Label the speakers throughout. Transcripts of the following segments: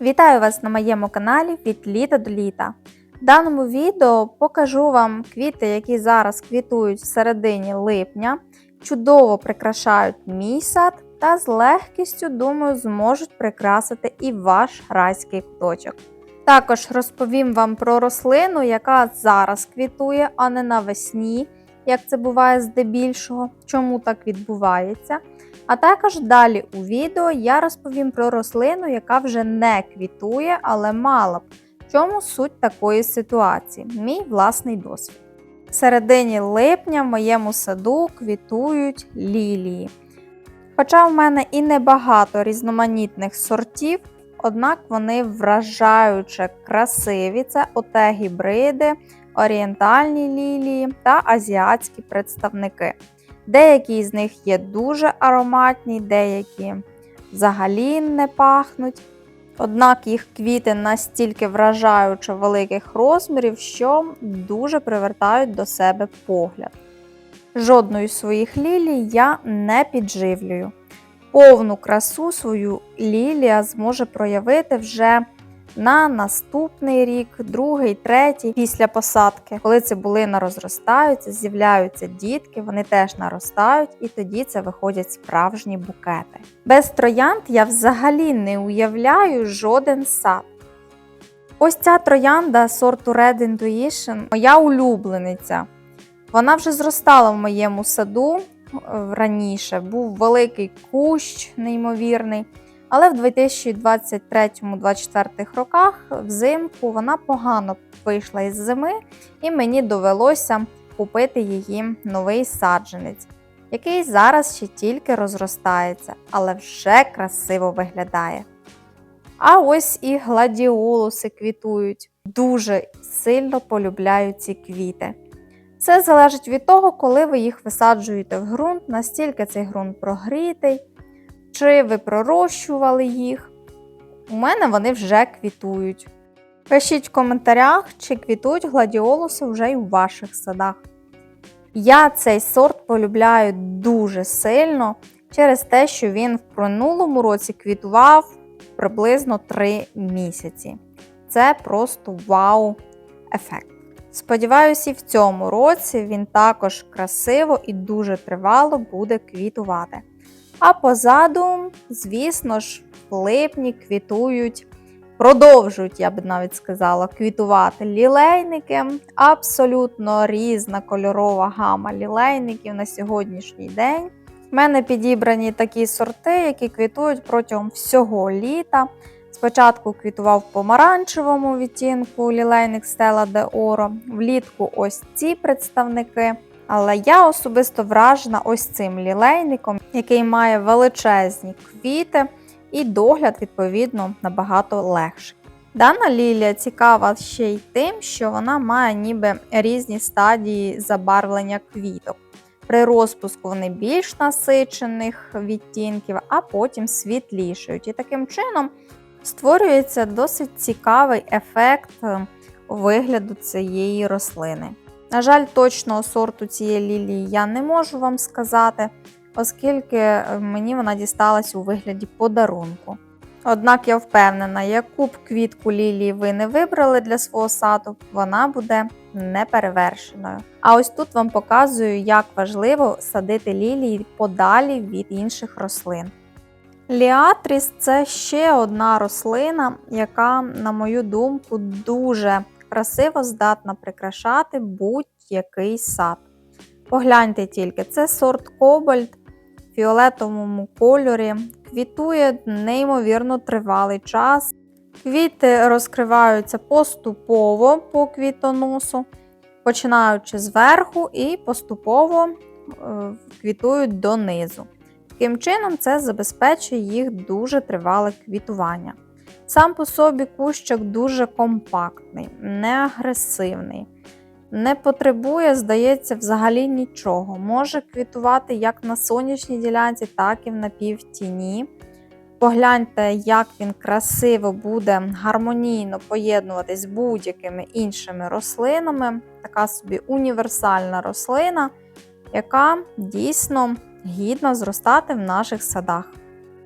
Speaker 1: Вітаю вас на моєму каналі від літа до літа. В даному відео покажу вам квіти, які зараз квітують в середині липня, чудово прикрашають мій сад та з легкістю, думаю, зможуть прикрасити і ваш райський куточок. Також розповім вам про рослину, яка зараз квітує, а не навесні, як це буває здебільшого, чому так відбувається. А також далі у відео я розповім про рослину, яка вже не квітує, але мала б. В чому суть такої ситуації? Мій власний досвід. В середині липня в моєму саду квітують лілії. Хоча в мене і небагато різноманітних сортів, однак вони вражаюче красиві. Це оте гібриди, орієнтальні лілії та азіатські представники. Деякі з них є дуже ароматні, деякі взагалі не пахнуть. Однак їх квіти настільки вражаючо великих розмірів, що дуже привертають до себе погляд. Жодної з своїх лілій я не підживлюю. Повну красу свою лілія зможе проявити вже на наступний рік, другий, третій, після посадки. Коли цибулина розростаються, з'являються дітки, вони теж наростають, і тоді це виходять справжні букети. Без троянд я взагалі не уявляю жоден сад. Ось ця троянда сорту Red Intuition моя улюблениця. Вона вже зростала в моєму саду е, раніше, був великий кущ, неймовірний. Але в 2023-2024 роках взимку вона погано вийшла із зими, і мені довелося купити її новий саджанець, який зараз ще тільки розростається, але вже красиво виглядає. А ось і гладіолуси квітують. Дуже сильно полюбляю ці квіти. Все залежить від того, коли ви їх висаджуєте в ґрунт, настільки цей ґрунт прогрітий чи ви пророщували їх. У мене вони вже квітують. Пишіть в коментарях, чи квітують гладіолуси вже й у ваших садах. Я цей сорт полюбляю дуже сильно через те, що він в минулому році квітував приблизно 3 місяці. Це просто вау-ефект. Сподіваюся, і в цьому році він також красиво і дуже тривало буде квітувати. А позаду, звісно ж, липні квітують, продовжують, я б навіть сказала, квітувати лілейники. Абсолютно різна кольорова гама лілейників на сьогоднішній день. У мене підібрані такі сорти, які квітують протягом всього літа. Спочатку квітував помаранчевому відтінку лілейник Stella de Oro, влітку ось ці представники. Але я особисто вражена ось цим лілейником, який має величезні квіти і догляд, відповідно, набагато легший. Дана лілія цікава ще й тим, що вона має ніби різні стадії забарвлення квіток. При розпуску вони більш насичених відтінків, а потім світлішають. І таким чином створюється досить цікавий ефект вигляду цієї рослини. На жаль, точного сорту цієї лілії я не можу вам сказати, оскільки е, мені вона дісталась у вигляді подарунку. Однак я впевнена, яку б квітку лілії ви не вибрали для свого саду, вона буде неперевершеною. А ось тут вам показую, як важливо садити лілії подалі від інших рослин. Ліатріс це ще одна рослина, яка, на мою думку, дуже красиво здатна прикрашати будь-який сад. Погляньте тільки, це сорт Кобальт в фіолетовому кольорі, квітує неймовірно тривалий час. Квіти розкриваються поступово по квітоносу, починаючи зверху і поступово е, квітують донизу. Таким чином, це забезпечує їх дуже тривале квітування. Сам по собі кущик дуже компактний, не агресивний, не потребує, здається, взагалі нічого. Може квітувати як на сонячній ділянці, так і в напівтіні. Погляньте, як він красиво буде гармонійно поєднуватись з будь-якими іншими рослинами. Така собі універсальна рослина, яка дійсно гідно зростати в наших садах.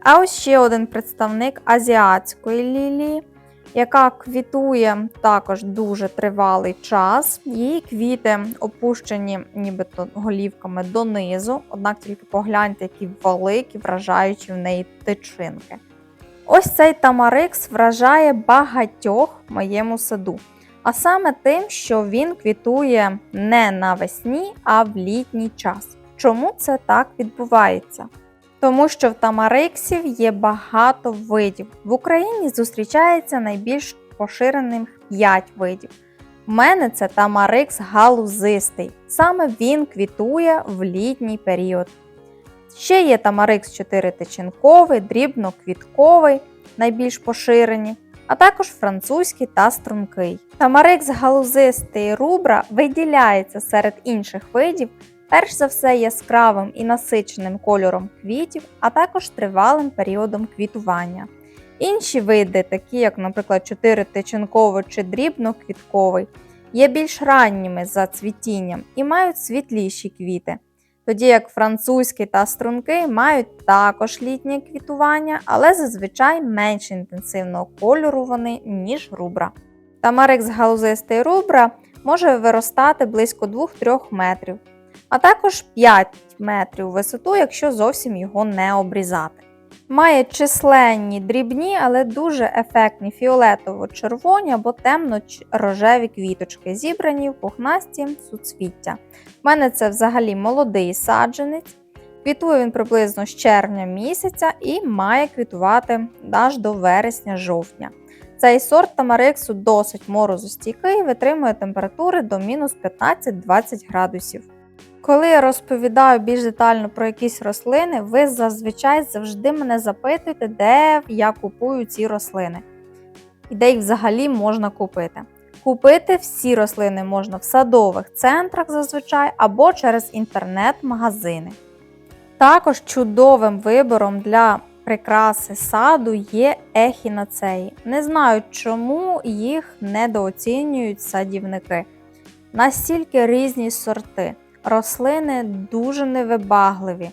Speaker 1: А ось ще один представник азіатської лілії, яка квітує також дуже тривалий час. Її квіти опущені нібито голівками донизу, однак тільки погляньте, які великі, вражаючі в неї тичинки. Ось цей тамарикс вражає багатьох в моєму саду. А саме тим, що він квітує не навесні, а в літній час. Чому це так відбувається? Тому що в тамариксів є багато видів. В Україні зустрічається найбільш поширеним 5 видів. У мене це тамарикс галузистий. Саме він квітує в літній період. Ще є тамарикс 4 тичинковий, дрібноквітковий, найбільш поширені, а також французький та стрункий. Тамарикс галузистий рубра виділяється серед інших видів перш за все яскравим і насиченим кольором квітів, а також тривалим періодом квітування. Інші види, такі як, наприклад, чотиритичинковий чи дрібноквітковий, є більш ранніми за цвітінням і мають світліші квіти. Тоді як французький та струнки мають також літнє квітування, але зазвичай менш інтенсивного кольору вони, ніж рубра. Тамарик з галузистий рубра може виростати близько 2-3 метрів, а також 5 метрів висоту, якщо зовсім його не обрізати. Має численні дрібні, але дуже ефектні фіолетово-червоні або темно-рожеві квіточки, зібрані в пухнасті суцвіття. У мене це взагалі молодий саджанець. Квітує він приблизно з червня місяця і має квітувати аж до вересня-жовтня. Цей сорт тамариксу досить морозостійкий, витримує температури до мінус 15-20 градусів. Коли я розповідаю більш детально про якісь рослини, ви зазвичай завжди мене запитуєте, де я купую ці рослини. І де їх взагалі можна купити. Купити всі рослини можна в садових центрах зазвичай або через інтернет-магазини. Також чудовим вибором для прикраси саду є ехінацеї. Не знаю, чому їх недооцінюють садівники. Настільки різні сорти. Рослини дуже невибагливі,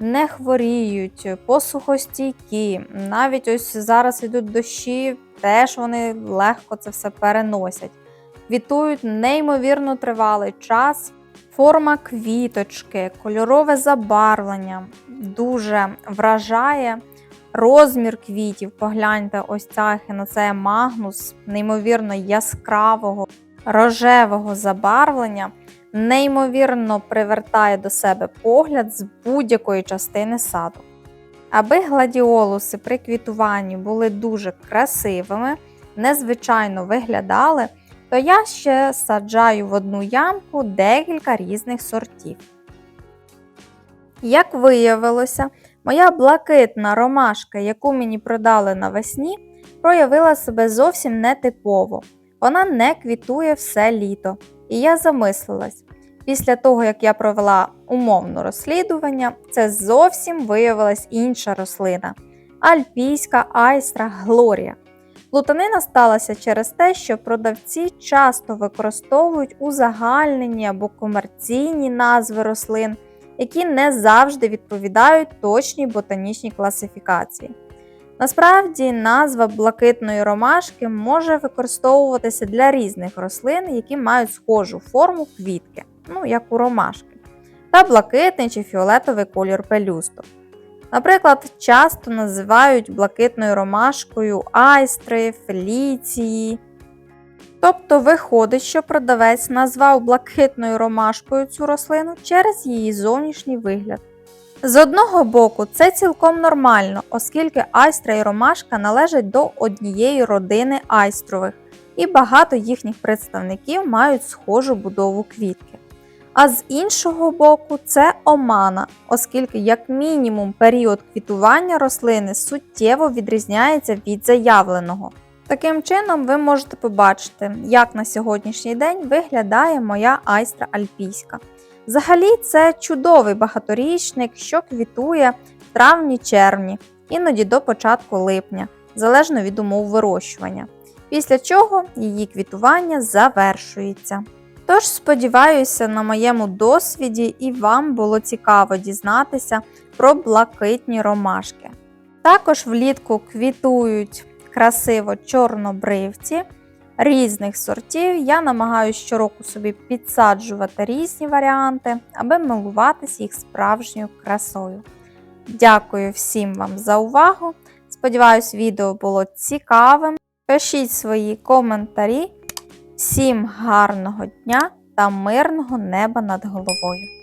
Speaker 1: не хворіють, посухостійкі. Навіть ось зараз йдуть дощі, теж вони легко це все переносять. Квітують неймовірно тривалий час. Форма квіточки, кольорове забарвлення дуже вражає. Розмір квітів, погляньте, ось ця ехіноцея магнус, неймовірно яскравого, рожевого забарвлення неймовірно привертає до себе погляд з будь-якої частини саду. Аби гладіолуси при квітуванні були дуже красивими, незвичайно виглядали, то я ще саджаю в одну ямку декілька різних сортів. Як виявилося, моя блакитна ромашка, яку мені продали навесні, проявила себе зовсім нетипово. Вона не квітує все літо. І я замислилась, після того, як я провела умовне розслідування, це зовсім виявилась інша рослина альпійська айстра Глорія. Плутанина сталася через те, що продавці часто використовують узагальнені або комерційні назви рослин, які не завжди відповідають точній ботанічній класифікації. Насправді, назва блакитної ромашки може використовуватися для різних рослин, які мають схожу форму квітки, ну як у ромашки, та блакитний чи фіолетовий колір пелюсток. Наприклад, часто називають блакитною ромашкою айстри, феліції. Тобто виходить, що продавець назвав блакитною ромашкою цю рослину через її зовнішній вигляд. З одного боку, це цілком нормально, оскільки айстра і ромашка належать до однієї родини айстрових, і багато їхніх представників мають схожу будову квітки. А з іншого боку, це омана, оскільки, як мінімум, період квітування рослини суттєво відрізняється від заявленого. Таким чином, ви можете побачити, як на сьогоднішній день виглядає моя айстра альпійська. Взагалі, це чудовий багаторічник, що квітує в травні-червні, іноді до початку липня, залежно від умов вирощування. Після чого її квітування завершується. Тож, сподіваюся, на моєму досвіді і вам було цікаво дізнатися про блакитні ромашки. Також влітку квітують красиво чорнобривці різних сортів. Я намагаюся щороку собі підсаджувати різні варіанти, аби милуватись їх справжньою красою. Дякую всім вам за увагу. Сподіваюсь, відео було цікавим. Пишіть свої коментарі. Всім гарного дня та мирного неба над головою!